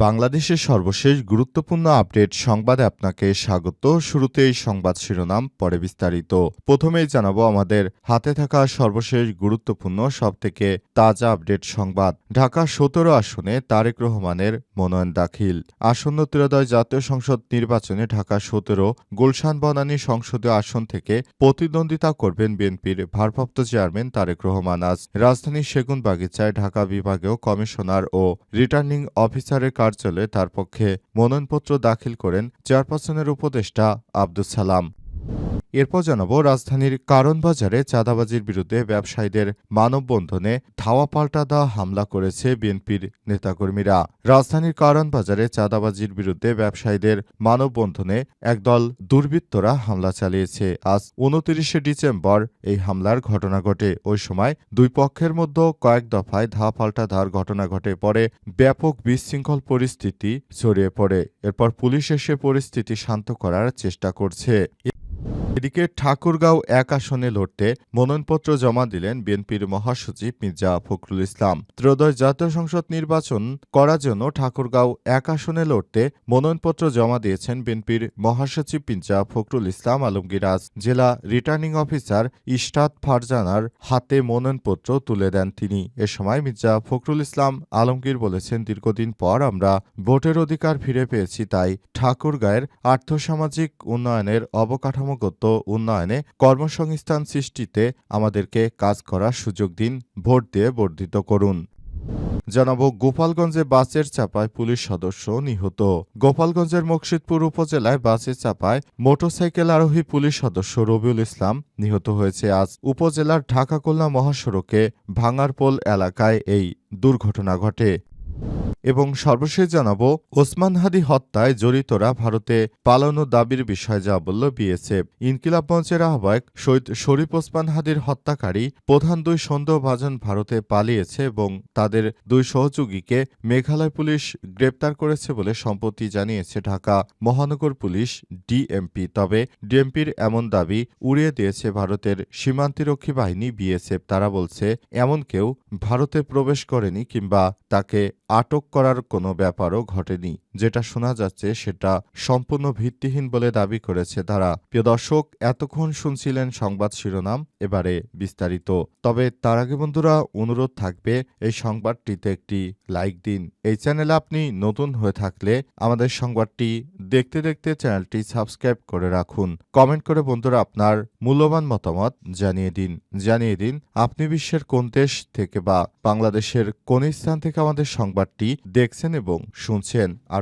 বাংলাদেশের সর্বশেষ গুরুত্বপূর্ণ আপডেট সংবাদে আপনাকে স্বাগত। শুরুতেই সংবাদ শিরোনাম, পরে বিস্তারিত। প্রথমেই জানাব আমাদের হাতে থাকা সর্বশেষ গুরুত্বপূর্ণ, সবথেকে তাজা আপডেট সংবাদ। ঢাকা সতেরো আসনে তারেক রহমানের মনোনয়ন দাখিল। আসন্ন ত্রয়োদয় জাতীয় সংসদ নির্বাচনে ঢাকা সতেরো গুলশান বনানী সংসদীয় আসন থেকে প্রতিদ্বন্দ্বিতা করবেন বিএনপির ভারপ্রাপ্ত চেয়ারম্যান তারেক রহমান। আজ রাজধানীর সেগুন বাগিচায় ঢাকা বিভাগীয় কমিশনার ও রিটার্নিং অফিসারের কার্যালয়ে তার পক্ষে মনোনয়নপত্র দাখিল করেন চেয়ারপারসনের উপদেষ্টা আব্দুস সালাম। এরপর জানাব রাজধানীর কারণ বাজারে চাঁদাবাজির বিরুদ্ধে ব্যবসায়ীদের মানববন্ধনে ধাওয়া পাল্টা দেওয়া হামলা করেছে বিএনপির নেতাকর্মীরা। রাজধানীর কারণ বাজারে চাঁদাবাজির বিরুদ্ধে ব্যবসায়ীদের মানববন্ধনে একদল দুর্বৃত্তরা হামলা চালিয়েছে। আজ উনত্রিশে ডিসেম্বর এই হামলার ঘটনা ঘটে। ওই সময় দুই পক্ষের মধ্যে কয়েক দফায় ধাওয়া পাল্টা ধার ঘটনা ঘটে পরে ব্যাপক বিশৃঙ্খল পরিস্থিতি ছড়িয়ে পড়ে। এরপর পুলিশ এসে পরিস্থিতি শান্ত করার চেষ্টা করছে। এদিকে ঠাকুরগাঁও এক আসনে লড়তে মনোনয়নপত্র জমা দিলেন বিএনপির মহাসচিব মির্জা ফখরুল ইসলাম। ত্রয়োদশ জাতীয় সংসদ নির্বাচন করার জন্য ঠাকুরগাঁও এক আসনে লড়তে মনোনয়নপত্র জমা দিয়েছেন বিএনপির মহাসচিব মির্জা ফখরুল ইসলাম আলমগীর আজ জেলা রিটার্নিং অফিসার ইশরাত ফারজানার হাতে মনোনয়নপত্র তুলে দেন তিনি। এ সময় মির্জা ফখরুল ইসলাম আলমগীর বলেছেন, দীর্ঘদিন পর আমরা ভোটের অধিকার ফিরে পেয়েছি, তাই ঠাকুরগাঁয়ের আর্থসামাজিক উন্নয়নের অবকাঠামোগত উন্নয়নে কর্মসংস্থান সৃষ্টিতে আমাদেরকে কাজ করার সুযোগ দিন, ভোট দিয়ে বর্ধিত করুন। জানাব, গোপালগঞ্জে বাসের চাপায় পুলিশ সদস্য নিহত। গোপালগঞ্জের মুর্শিদপুর উপজেলায় বাসের চাপায় মোটরসাইকেল আরোহী পুলিশ সদস্য রবিউল ইসলাম নিহত হয়েছে। আজ উপজেলার ঢাকা মহাসড়কে ভাঙারপোল এলাকায় এই দুর্ঘটনা ঘটে। এবং সর্বশেষ জানাব, ওসমান হাদি হত্যায় জড়িতরা ভারতে পালানো দাবির বিষয়ে যা বলল বিএসএফ। ইনকিলাব মঞ্চের আহ্বায়ক শহীদ শরীফ ওসমান হাদির হত্যাকারী প্রধান দুই সন্দেহভাজন ভারতে পালিয়েছে এবং তাদের দুই সহযোগীকে মেঘালয় পুলিশ গ্রেপ্তার করেছে বলে সম্প্রতি জানিয়েছে ঢাকা মহানগর পুলিশ ডিএমপি। তবে ডিএমপির এমন দাবি উড়িয়ে দিয়েছে ভারতের সীমান্তিরক্ষী বাহিনী, বিএসএফ। তারা বলছে, এমন কেউ ভারতে প্রবেশ করেনি কিংবা তাকে আটক করার কোনো ব্যাপারও ঘটেনি। যেটা শোনা যাচ্ছে সেটা সম্পূর্ণ ভিত্তিহীন বলে দাবি করেছে তারা। প্রিয় দর্শক, এতক্ষণ শুনছিলেন সংবাদ শিরোনাম, এবারে বিস্তারিত। তবে তার আগে বন্ধুরা, অনুরোধ থাকবে এই সংবাদটিতে একটি লাইক দিন। এই চ্যানেলে আপনি নতুন হয়ে থাকলে আমাদের সংবাদটি দেখতে দেখতে চ্যানেলটি সাবস্ক্রাইব করে রাখুন। কমেন্ট করে বন্ধুরা আপনার মূল্যবান মতামত জানিয়ে দিন। জানিয়ে দিন, আপনি বিশ্বের কোন দেশ থেকে বা বাংলাদেশের কোন স্থান থেকে আমাদের সংবাদটি দেখছেন এবং শুনছেন। আর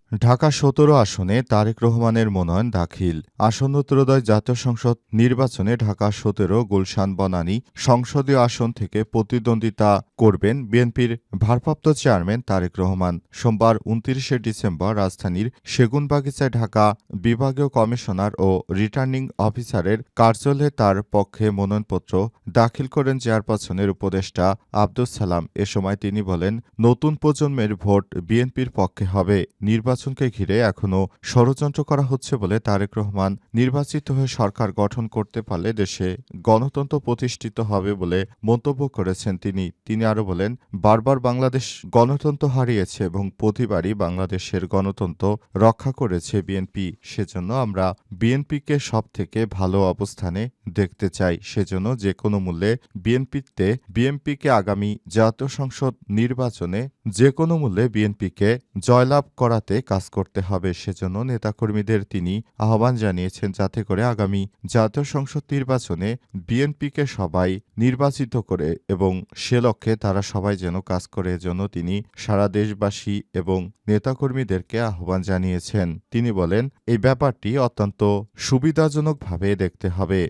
ঢাকা সতেরো আসনে তারেক রহমানের মনোনয়ন দাখিল। আসন্ন ত্রয়োদয় জাতীয় সংসদ নির্বাচনে ঢাকা সতেরো গুলশান বনানী সংসদীয় আসন থেকে প্রতিদ্বন্দ্বিতা করবেন বিএনপির ভারপ্রাপ্ত চেয়ারম্যান তারেক রহমান। সোমবার উনত্রিশে ডিসেম্বর রাজধানীর সেগুনবাগিচায় ঢাকা বিভাগীয় কমিশনার ও রিটার্নিং অফিসারের কার্যালয়ে তার পক্ষে মনোনয়নপত্র দাখিল করেন চেয়ারপারসনের উপদেষ্টা আব্দুস সালাম। এ সময় তিনি বলেন, নতুন প্রজন্মের ভোট বিএনপির পক্ষে হবে। নির্বাচন নির্বাচনকে ঘিরে এখনও ষড়যন্ত্র করা হচ্ছে বলে তারেক রহমান নির্বাচিত হয়ে সরকার গঠন করতে পারলে দেশে গণতন্ত্র প্রতিষ্ঠিত হবে বলে মন্তব্য করেছেন তিনি। তিনি আরও বলেন, বারবার বাংলাদেশ গণতন্ত্র হারিয়েছে এবং প্রতিবারই বাংলাদেশের গণতন্ত্র রক্ষা করেছে বিএনপি। সেজন্য আমরা বিএনপিকে সব থেকে ভালো অবস্থানে দেখতে চাই সেজন্য যে কোনো মূল্যে বিএনপিতে, বিএনপিকে আগামী জাতীয় সংসদ নির্বাচনে যে কোনো মূল্যে বিএনপিকে জয়লাভ করাতে কাজ করতে হবে সেজন্য নেতাকর্মীদের তিনি আহ্বান জানিয়েছেন যাতে করে আগামী জাতীয় সংসদ নির্বাচনে বিএনপিকে সবাই নির্বাচিত করে এবং সে লক্ষ্যে তারা সবাই যেন কাজ করে এজন্য তিনি সারা দেশবাসী এবং নেতাকর্মীদেরকে আহ্বান জানিয়েছেন। তিনি বলেন, এই ব্যাপারটি অত্যন্ত সুবিধাজনকভাবে দেখতে হবে।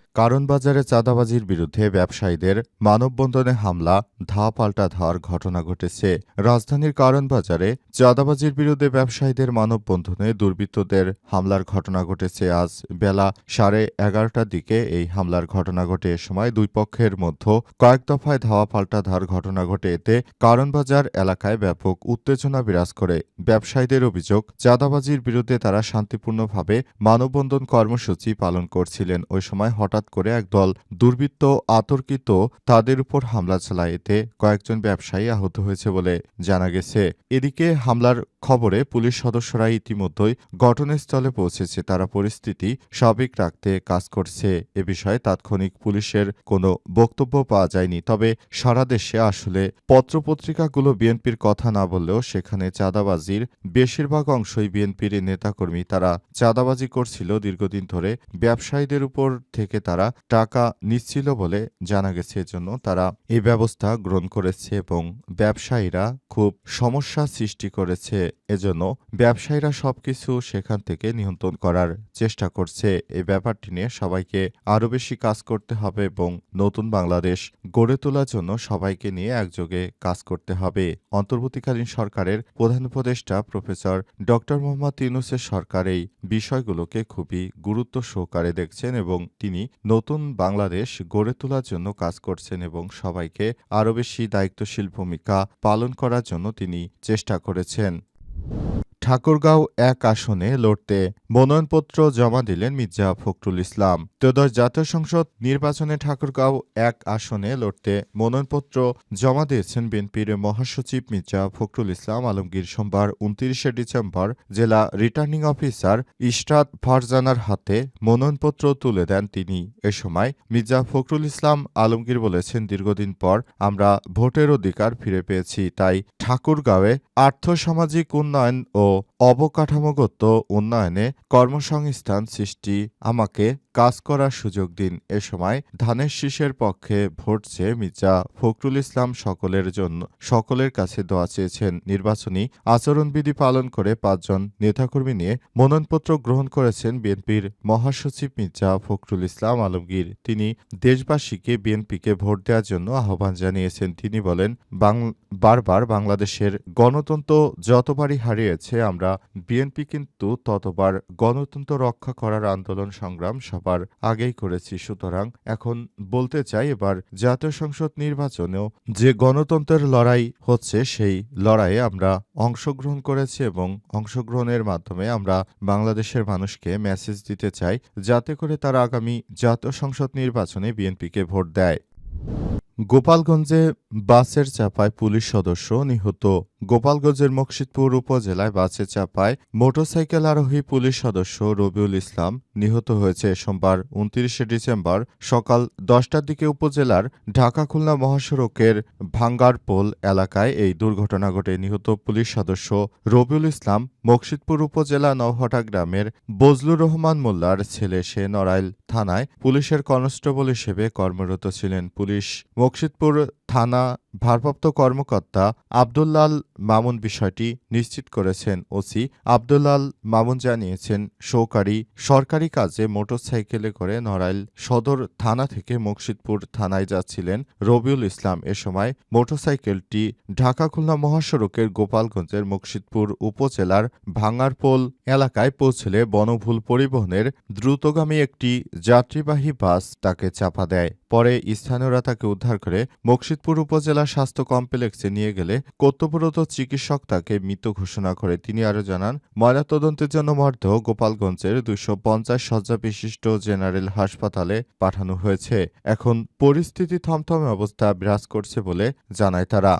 কারণ বাজারে চাঁদাবাজির বিরুদ্ধে ব্যবসায়ীদের মানববন্ধনে হামলা ধা পাল্টা ধার ঘটনা ঘটেছে। রাজধানীর কারণ বাজারে চাঁদাবাজির বিরুদ্ধে ব্যবসায়ীদের মানববন্ধনে দুর্বৃত্তদের হামলার ঘটনা ঘটেছে। আজ বেলা সাড়ে এগারোটার দিকে এই হামলার ঘটনা ঘটে। এ সময় দুই পক্ষের মধ্যে কয়েক দফায় ধাওয়া পাল্টা ধার ঘটনা ঘটে। এতে কারণবাজার এলাকায় ব্যাপক উত্তেজনা বিরাজ করে। ব্যবসায়ীদের অভিযোগ, চাঁদাবাজির বিরুদ্ধে তারা শান্তিপূর্ণভাবে মানববন্ধন কর্মসূচি পালন করছিলেন। ওই সময় হঠাৎ করে একদল দুর্বৃত্ত, আতর্কিত, তাদের উপর হামলা চালায় এতে কয়েকজন ব্যবসায়ী আহত হয়েছে বলে জানা গেছে। এদিকে হামলার খবরে পুলিশ সদস্যরা ইতিমধ্যেই ঘটনাস্থলে পৌঁছেছে। তারা পরিস্থিতি স্বাভাবিক রাখতে কাজ করছে। এ বিষয়ে তাৎক্ষণিক পুলিশের কোনো বক্তব্য পাওয়া যায়নি। তবে সারা দেশে আসলে পত্রপত্রিকাগুলো বিএনপির কথা না বললেও সেখানে চাঁদাবাজির বেশিরভাগ অংশই বিএনপির নেতাকর্মী। তারা চাঁদাবাজি করছিল দীর্ঘদিন ধরে। ব্যবসায়ীদের উপর থেকে তারা টাকা নিচ্ছিল বলে জানা গেছে। এজন্য তারা এই ব্যবস্থা গ্রহণ করেছে এবং ব্যবসায়ীরা খুব সমস্যা সৃষ্টি করেছে। এজন্য ব্যবসায়ীরা সবকিছু সেখান থেকে নিয়ন্ত্রণ করার চেষ্টা করছে। এই ব্যাপারটি নিয়ে সবাইকে আরও বেশি কাজ করতে হবে এবং নতুন বাংলাদেশ গড়ে তোলার জন্য সবাইকে নিয়ে একযোগে কাজ করতে হবে। অন্তর্বর্তীকালীন সরকারের প্রধান উপদেষ্টা প্রফেসর ডক্টর মোহাম্মদ ইউনুসের সরকার এই বিষয়গুলোকে খুবই গুরুত্ব সহকারে দেখছেন এবং তিনি নতুন বাংলাদেশ গড়ে তোলার জন্য কাজ করছেন এবং সবাইকে আরও বেশি দায়িত্বশীল ভূমিকা পালন করার জন্য তিনি চেষ্টা করেছেন। ঠাকুরগাঁও এক আসনে লড়তে মনোনয়নপত্র জমা দিলেন মির্জা ফখরুল ইসলাম। ত্রয়োদশ জাতীয় সংসদ নির্বাচনে ঠাকুরগাঁও এক আসনে লড়তে মনোনয়নপত্র জমা দিয়েছেন বিএনপির মহাসচিব মির্জা ফখরুল ইসলাম আলমগীর। সোমবার উনত্রিশে ডিসেম্বর জেলা রিটার্নিং অফিসার ইশরাত ফারজানার হাতে মনোনয়নপত্র তুলে দেন তিনি। এ সময় মির্জা ফখরুল ইসলাম আলমগীর বলেছেন, দীর্ঘদিন পর আমরা ভোটের অধিকার ফিরে পেয়েছি, তাই ঠাকুরগাঁওয়ে আর্থসামাজিক উন্নয়ন ও অবকাঠামোগত উন্নয়নে কর্মসংস্থান সৃষ্টি আমাকে কাজ করার সুযোগ দিন। এ সময় ধানের শীষের পক্ষে ভোট চেয়ে মির্জা ফখরুল ইসলাম সকলের জন্য, সকলের কাছে দোয়া চেয়েছেন। নির্বাচনী আচরণবিধি পালন করে পাঁচজন নেতাকর্মী নিয়ে মনোনয়নপত্র গ্রহণ করেছেন বিএনপির মহাসচিব মির্জা ফখরুল ইসলাম আলমগীর। তিনি দেশবাসীকে বিএনপিকে ভোট দেওয়ার জন্য আহ্বান জানিয়েছেন। তিনি বলেন বারবার বাংলাদেশের গণতন্ত্র যতবারই হারিয়েছে, আমরা বিএনপি কিন্তু ততবার গণতন্ত্র রক্ষা করার আন্দোলন সংগ্রাম সবার আগেই করেছি, সুতরাং এখন বলতে চাই এবার জাতীয় সংসদ নির্বাচনেও যে গণতন্ত্রের লড়াই হচ্ছে, সেই লড়াইয়ে আমরা অংশগ্রহণ করেছি এবং অংশগ্রহণের মাধ্যমে আমরা বাংলাদেশের মানুষকে মেসেজ দিতে চাই, যাতে করে তারা আগামী জাতীয় সংসদ নির্বাচনে বিএনপিকে ভোট দেয়। গোপালগঞ্জে বাসের চাপায় পুলিশ সদস্য নিহত। গোপালগঞ্জের মকসিদপুর উপজেলায় বাসে চাপায় মোটরসাইকেল আরোহী পুলিশ সদস্য রবিউল ইসলাম নিহত হয়েছে সোমবার উনত্রিশে ডিসেম্বর সকাল দশটার দিকে উপজেলার ঢাকা খুলনা মহাসড়কের ভাঙ্গারপোল এলাকায় এই দুর্ঘটনা ঘটে। নিহত পুলিশ সদস্য রবিউল ইসলাম মকসিদপুর উপজেলা নওহটা গ্রামের বজলুর রহমান মোল্লার ছেলে সে নড়াইল থানায় পুলিশের কনস্টেবল হিসেবে কর্মরত ছিলেন। পুলিশ মকসিদপুর থানা ভারপ্রাপ্ত কর্মকর্তা আবদুল্লাল মামুন বিষয়টি নিশ্চিত করেছেন। ওসি আবদুল্লাল মামুন জানিয়েছেন, সহকারী সরকারি কাজে মোটরসাইকেলে করে নড়াইল সদর থানা থেকে মকসিদপুর থানায় যাচ্ছিলেন রবিউল ইসলাম। এ সময় মোটরসাইকেলটি ঢাকা খুলনা মহাসড়কের গোপালগঞ্জের মকসিদপুর উপজেলার ভাঙারপোল এলাকায় পৌঁছলে বনভুল পরিবহনের দ্রুতগামী একটি যাত্রীবাহী বাস তাকে চাপা দেয়। পরে স্থানীয়রা তাকে উদ্ধার করে মকসিদপুর উপজেলা স্বাস্থ্য কমপ্লেক্সে নিয়ে গেলে কর্তব্যরত চিকিৎসক তাকে মৃত ঘোষণা করে। তিনি আরও জানান, ময়নাতদন্তের জন্য মর্ধ গোপালগঞ্জের দুইশো পঞ্চাশ শয্যা বিশিষ্ট জেনারেল হাসপাতালে পাঠানো হয়েছে। এখন পরিস্থিতি থমথমে অবস্থা বিরাজ করছে বলে জানায় তারা।